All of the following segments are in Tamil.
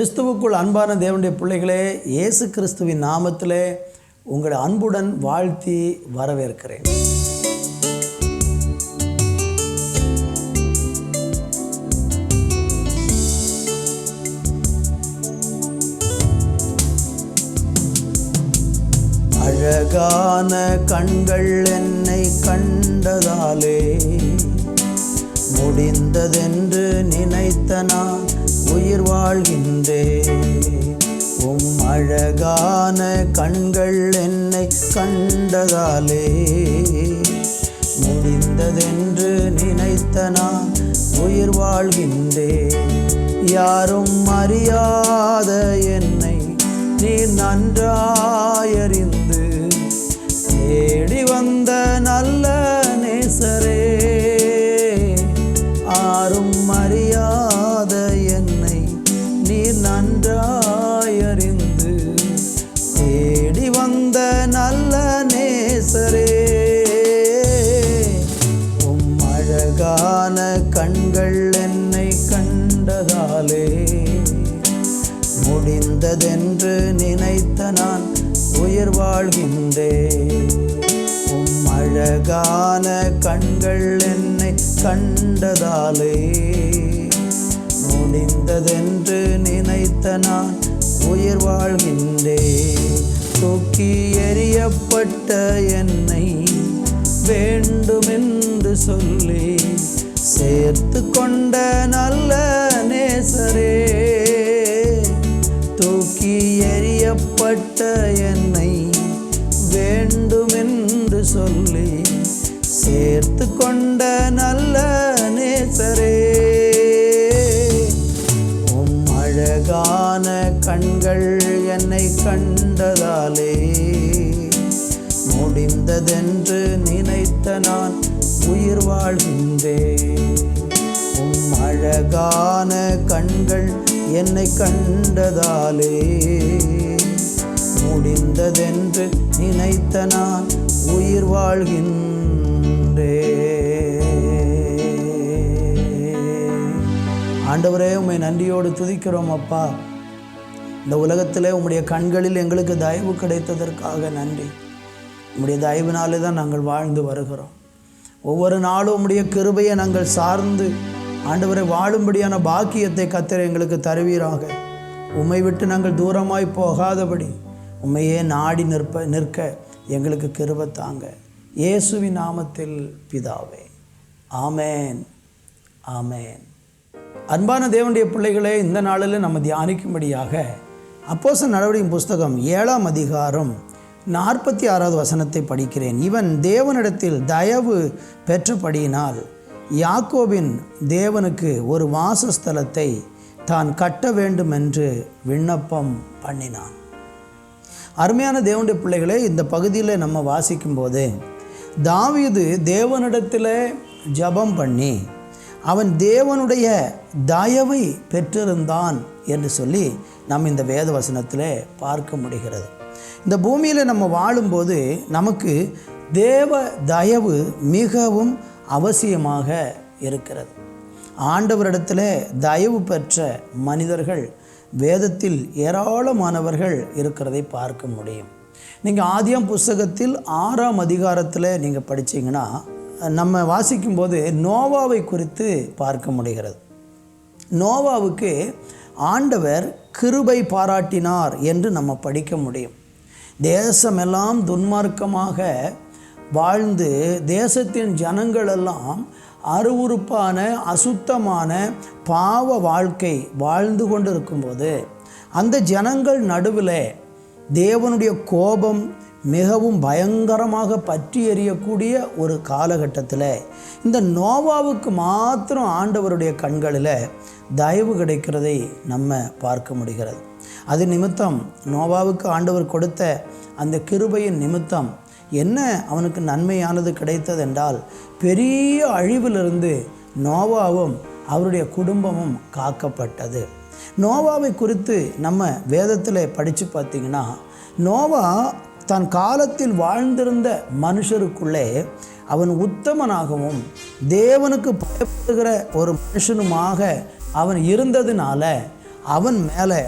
கிறிஸ்துவுக்குள் அன்பான தேவனுடைய பிள்ளைகளே இயேசு கிறிஸ்துவின் நாமத்திலே உங்களை அன்புடன் வாழ்த்தி வரவேற்கிறேன். அழகான கண்கள் என்னை கண்டதாலே முடிந்ததென்று நினைத்த நான் உயிர் வாழ்கின்றேன். உம் அழகான கண்கள் என்னை கண்டதாலே முடிந்ததென்று நினைத்த நான் உயிர் வாழ்கின்றேன். யாரும் அறியாத என்னை நீ நன்றாயறிந்து தேடி வந்த வந்த நல்ல நேசரே உம் அழகான கண்கள் என்னை கண்டதாலே முடிந்ததென்று நினைத்த நான் உயிர் வாழ்கின்றேன். உம் அழகான கண்கள் என்னை கண்டதாலே முடிந்ததென்று நினைத்த நான் உயிர் வாழ்கின்றேன். தூக்கி எறியப்பட்ட என்னை வேண்டுமென்று சொல்லி சேர்த்து கொண்ட நல்ல என்னை கண்டதாலே முடிந்ததென்று நினைத்த நான் உயிர் வாழ்கின்றேன். உம் அழகான கண்கள் என்னை கண்டதாலே முடிந்ததென்று நினைத்த நான் உயிர் வாழ்கின்றே ஆண்டவரே உம்மை நன்றியோடு துதிக்கிறோம் அப்பா. இந்த உலகத்தில் உம்முடைய கண்களில் எங்களுக்கு தயவு கிடைத்ததற்காக நன்றி. உம்முடைய தயவுனாலே தான் நாங்கள் வாழ்ந்து வருகிறோம். ஒவ்வொரு நாளும் உம்முடைய கிருபையை நாங்கள் சார்ந்து ஆண்டவரை வாழும்படியான பாக்கியத்தை கத்திர எங்களுக்கு தருவீராக. உம்மை விட்டு நாங்கள் தூரமாய் போகாதபடி உண்மையே நாடி நிற்ப நிற்க எங்களுக்கு கிருபை தாங்க. இயேசுவின் நாமத்தில் பிதாவே. ஆமேன். ஆமேன். அன்பான தேவனுடைய பிள்ளைகளே இந்த நாளில் நம்ம தியானிக்கும்படியாக அப்போச நடவடிக்கை புஸ்தகம் ஏழாம் அதிகாரம் நாற்பத்தி ஆறாவது வசனத்தை படிக்கிறேன். இவன் தேவனிடத்தில் தயவு பெற்றபடியினால் யாக்கோபின் தேவனுக்கு ஒரு வாசஸ்தலத்தை தான் கட்ட வேண்டும் என்று விண்ணப்பம் பண்ணினான். அருமையான தேவனுடைய பிள்ளைகளை இந்த பகுதியில் நம்ம வாசிக்கும்போது தாவீது தேவனிடத்தில் ஜபம் பண்ணி அவன் தேவனுடைய தயவை பெற்றிருந்தான் என்று சொல்லி நம்ம இந்த வேத வசனத்தில் பார்க்க முடிகிறது. இந்த பூமியில் நம்ம வாழும்போது நமக்கு தேவ தயவு மிகவும் அவசியமாக இருக்கிறது. ஆண்டவரிடத்தில் தயவு பெற்ற மனிதர்கள் வேதத்தில் ஏராளமானவர்கள் இருக்கிறதை பார்க்க முடியும். நீங்கள் ஆதியம் புஸ்தகத்தில் ஆறாம் அதிகாரத்தில் நீங்கள் படிச்சீங்கன்னா நம்ம வாசிக்கும்போது நோவாவை குறித்து பார்க்க முடிகிறது. நோவாவுக்கு ஆண்டவர் கிருபை பாராட்டினார் என்று நம்ம படிக்க முடியும். தேசமெல்லாம் துன்மார்க்கமாக வாழ்ந்து தேசத்தின் ஜனங்களெல்லாம் அருவுறுப்பான அசுத்தமான பாவ வாழ்க்கை வாழ்ந்து கொண்டு இருக்கும்போது அந்த ஜனங்கள் நடுவில் தேவனுடைய கோபம் மிகவும் பயங்கரமாக பற்றி எறியக்கூடிய ஒரு காலகட்டத்தில் இந்த நோவாவுக்கு மாத்திரம் ஆண்டவருடைய கண்களில் தயவு கிடைக்கிறதை நம்ம பார்க்க முடிகிறது. அது நிமித்தம் நோவாவுக்கு ஆண்டவர் கொடுத்த அந்த கிருபையின் நிமித்தம் என்ன அவனுக்கு நன்மையானது கிடைத்தது என்றால் பெரிய அழிவிலிருந்து நோவாவும் அவருடைய குடும்பமும் காக்கப்பட்டது. நோவாவை குறித்து நம்ம வேதத்தில் படித்து பார்த்திங்கன்னா நோவா தன் காலத்தில் வாழ்ந்திருந்த மனுஷருக்குள்ளே அவன் உத்தமனாகவும் தேவனுக்கு பயப்படுகிற ஒரு மனுஷனுமாக அவன் இருந்ததுனால அவன் மேலே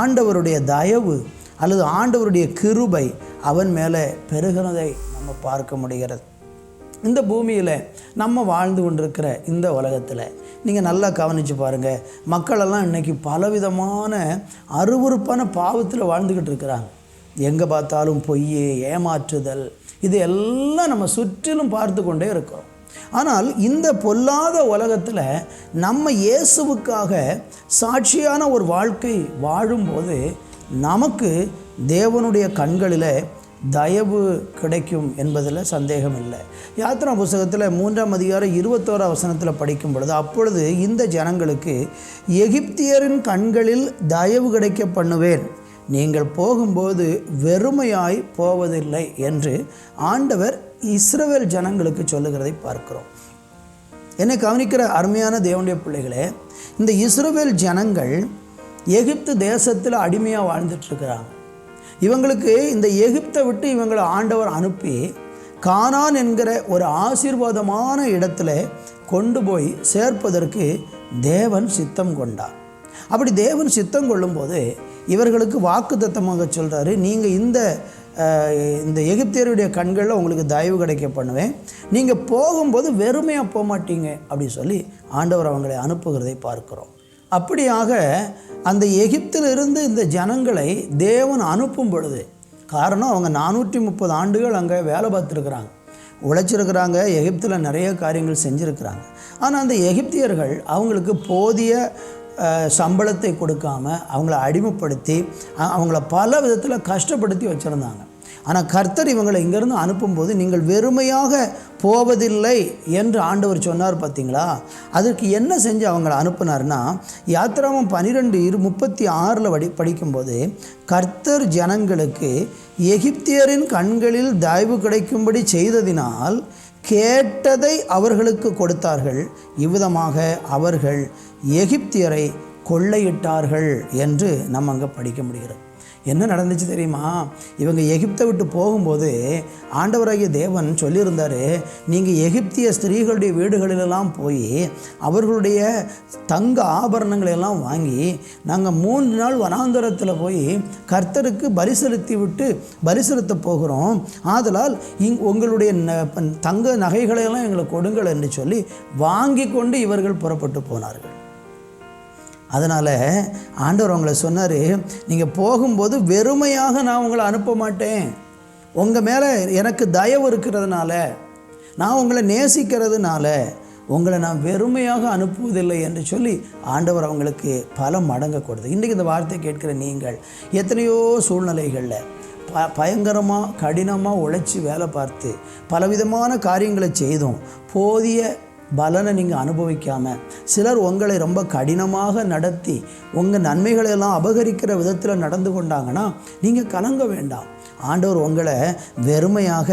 ஆண்டவருடைய தயவு அல்லது ஆண்டவருடைய கிருபை அவன் மேலே பெருகிறதை நம்ம பார்க்க முடிகிறது. இந்த பூமியில் நம்ம வாழ்ந்து கொண்டிருக்கிற இந்த உலகத்தில் நீங்கள் நல்லா கவனித்து பாருங்கள் மக்களெல்லாம் இன்றைக்கி பலவிதமான அருவறுப்பான பாவத்தில் வாழ்ந்துக்கிட்டு இருக்கிறாங்க. எங்கே பார்த்தாலும் பொய் ஏமாற்றுதல் இது எல்லாம் நம்ம சுற்றிலும் பார்த்து கொண்டே இருக்கிறோம். ஆனால் இந்த பொல்லாத உலகத்தில் நம்ம இயேசுவுக்காக சாட்சியான ஒரு வாழ்க்கை வாழும்போது நமக்கு தேவனுடைய கண்களில் தயவு கிடைக்கும் என்பதில் சந்தேகம் இல்லை. யாத்ரா புஸ்தகத்தில் மூன்றாம் அதிகாரம் இருபத்தோரா வசனத்தில் படிக்கும் பொழுது அப்பொழுது இந்த ஜனங்களுக்கு எகிப்தியரின் கண்களில் தயவு கிடைக்க பண்ணுவேன். நீங்கள் போகும்போது வெறுமையாய் போவதில்லை என்று ஆண்டவர் இஸ்ரவேல் ஜனங்களுக்கு சொல்லுகிறதை பார்க்கிறோம். என்னை கவனிக்கிற அருமையான தேவனுடைய பிள்ளைகளே இந்த இஸ்ரவேல் ஜனங்கள் எகிப்து தேசத்தில் அடிமையாக வாழ்ந்துட்டுருக்கிறாங்க. இவங்களுக்கு இந்த எகிப்தை விட்டு இவங்களை ஆண்டவர் அனுப்பி கானான் என்கிற ஒரு ஆசீர்வாதமான இடத்துல கொண்டு போய் சேர்ப்பதற்கு தேவன் சித்தம் கொண்டார். அப்படி தேவன் சித்தம் கொள்ளும்போது இவர்களுக்கு வாக்குத்தத்தமாக சொல்கிறாரு நீங்கள் இந்த இந்த எகிப்தியருடைய கண்களில் உங்களுக்கு தயவு கிடைக்க பண்ணுவேன். நீங்கள் போகும்போது வெறுமையாக போக மாட்டீங்க அப்படின்னு சொல்லி ஆண்டவர் அவங்களை அனுப்புகிறதை பார்க்கிறோம். அப்படியாக அந்த எகிப்திலிருந்து இந்த ஜனங்களை தேவன் அனுப்பும் பொழுது காரணம் அவங்க நானூற்றி முப்பது ஆண்டுகள் அங்கே வேலை பார்த்துருக்குறாங்க. உழைச்சிருக்கிறாங்க எகிப்தில் நிறைய காரியங்கள் செஞ்சுருக்கிறாங்க. ஆனால் அந்த எகிப்தியர்கள் அவங்களுக்கு போதிய சம்பளத்தை கொடுக்காம அவங்கள அடிமைப்படுத்தி அவங்கள பல விதத்தில் கஷ்டப்படுத்தி வச்சுருந்தாங்க. ஆனால் கர்த்தர் இவங்களை இங்கேருந்து அனுப்பும்போது நீங்கள் வெறுமையாக போவதில்லை என்று ஆண்டவர் சொன்னார் பார்த்தீங்களா அதற்கு என்ன செஞ்சு அவங்கள அனுப்புனார்னா யாத்திராமம் பன்னிரெண்டு இரு முப்பத்தி ஆறில் படி படிக்கும்போது கர்த்தர் ஜனங்களுக்கு எகிப்தியரின் கண்களில் தயவு கிடைக்கும்படி செய்ததினால் கேட்டதை அவர்களுக்கு கொடுத்தார்கள். இவ்விதமாக அவர்கள் எகிப்தியரை கொள்ளையிட்டார்கள் என்று நம்ம அங்கே படிக்க முடிகிறது. என்ன நடந்துச்சு தெரியுமா? இவங்க எகிப்தை விட்டு போகும்போது ஆண்டவராகிய தேவன் சொல்லியிருந்தாரு நீங்கள் எகிப்திய ஸ்திரீகளுடைய வீடுகளிலெல்லாம் போய் அவர்களுடைய தங்க ஆபரணங்களை எல்லாம் வாங்கி நாங்கள் மூன்று நாள் வனாந்தரத்தில் போய் கர்த்தருக்கு பலி செலுத்தி விட்டு பலி செலுத்த போகிறோம். ஆதலால் இங் உங்களுடைய ந- தங்க நகைகளையெல்லாம் எங்களுக்கு கொடுங்கள் என்று சொல்லி வாங்கி கொண்டு இவர்கள் புறப்பட்டு போனார்கள். அதனால் ஆண்டவர் அவங்கள சொன்னார் நீங்கள் போகும்போது வெறுமையாக நான் உங்களை அனுப்ப மாட்டேன். உங்கள் மேலே எனக்கு தயவு இருக்கிறதுனால நான் உங்களை நேசிக்கிறதுனால உங்களை நான் வெறுமையாக அனுப்புவதில்லை என்று சொல்லி ஆண்டவர் அவங்களுக்கு பல மடங்கு கொடுத்து இன்றைக்கி இந்த வார்த்தை கேட்கிற நீங்கள் எத்தனையோ சூழ்நிலைகளில் ப பயங்கரமாக கடினமாக உழைச்சி வேலை பார்த்து பலவிதமான காரியங்களை செய்தோம் போதிய பலனை நீங்கள் அனுபவிக்காமல் சிலர் உங்களை ரொம்ப கடினமாக நடத்தி உங்கள் நன்மைகளை எல்லாம் அபகரிக்கிற விதத்தில் நடந்து கொண்டாங்கன்னா நீங்கள் கலங்க வேண்டாம். ஆண்டவர் உங்களை வெறுமையாக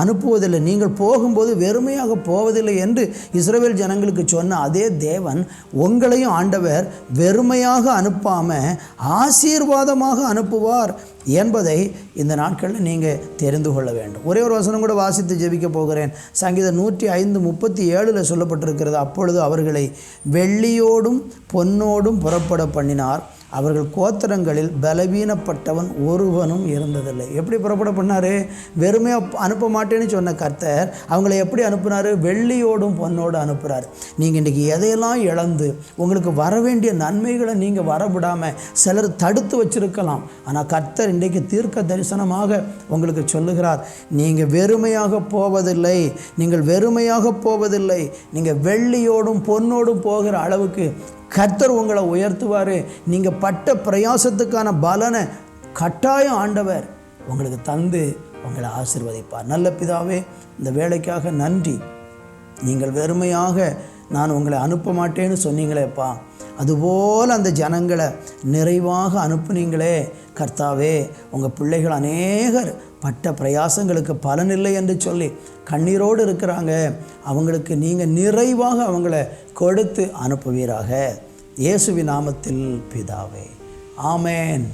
அனுப்புவதில்லை. நீங்கள் போகும்போது வெறுமையாக போவதில்லை என்று இஸ்ரேல் ஜனங்களுக்கு சொன்ன அதே தேவன் உங்களையும் ஆண்டவர் வெறுமையாக அனுப்பாமல் ஆசீர்வாதமாக அனுப்புவார். என்பதை இந்த நாட்களில் நீங்கள் தெரிந்து கொள்ள வேண்டும். ஒரே ஒரு வசனம் கூட வாசித்து ஜெபிக்க போகிறேன். சங்கீதம் நூற்றி ஐந்து முப்பத்தி ஏழில் சொல்லப்பட்டிருக்கிறது அப்பொழுது அவர்களை வெள்ளியோடும் பொன்னோடும் புறப்பட பண்ணினார். அவர்கள் கோத்திரங்களில் பலவீனப்பட்டவன் ஒருவனும் இருந்ததில்லை. எப்படி புறப்பட பண்ணார்? வெறுமையாக அனுப்ப மாட்டேன்னு சொன்ன கர்த்தர் அவங்களை எப்படி அனுப்புனார்? வெள்ளியோடும் பொன்னோடும் அனுப்புகிறார் நீங்கள் இன்றைக்கி எதையெல்லாம் இழந்து உங்களுக்கு வர வேண்டிய நன்மைகளை நீங்கள் வரவிடாமல் சிலர் தடுத்து வச்சிருக்கலாம். ஆனால் கர்த்தர் இன்றைக்கு தீர்க்க தரிசனமாக உங்களுக்கு சொல்லுகிறார். நீங்கள் வெறுமையாக போவதில்லை. நீங்கள் வெறுமையாக போவதில்லை. நீங்கள் வெள்ளியோடும் பொன்னோடும் போகிற அளவுக்கு கர்த்தர் உங்களை உயர்த்துவார். நீங்கள் பட்ட பிரயாசத்துக்கான பலனை கட்டாயம் ஆண்டவர் உங்களுக்கு தந்து உங்களை ஆசீர்வதிப்பார். நல்ல பிதாவே இந்த வேலைக்காக நன்றி. நீங்கள் வெறுமையாக நான் உங்களை அனுப்ப மாட்டேன்னு சொன்னீங்களேப்பா. அதுபோல் அந்த ஜனங்களை நிறைவாக அனுப்புனீங்களே கர்த்தாவே. உங்கள் பிள்ளைகள் அநேகர் பட்ட பிரயாசங்களுக்கு பலனில்லை என்று சொல்லி கண்ணீரோடு இருக்கிறாங்க. அவங்களுக்கு நீங்கள் நிறைவாக அவங்கள கொடுத்து அனுப்புவீராக. இயேசுவி நாமத்தில் பிதாவே. ஆமென்.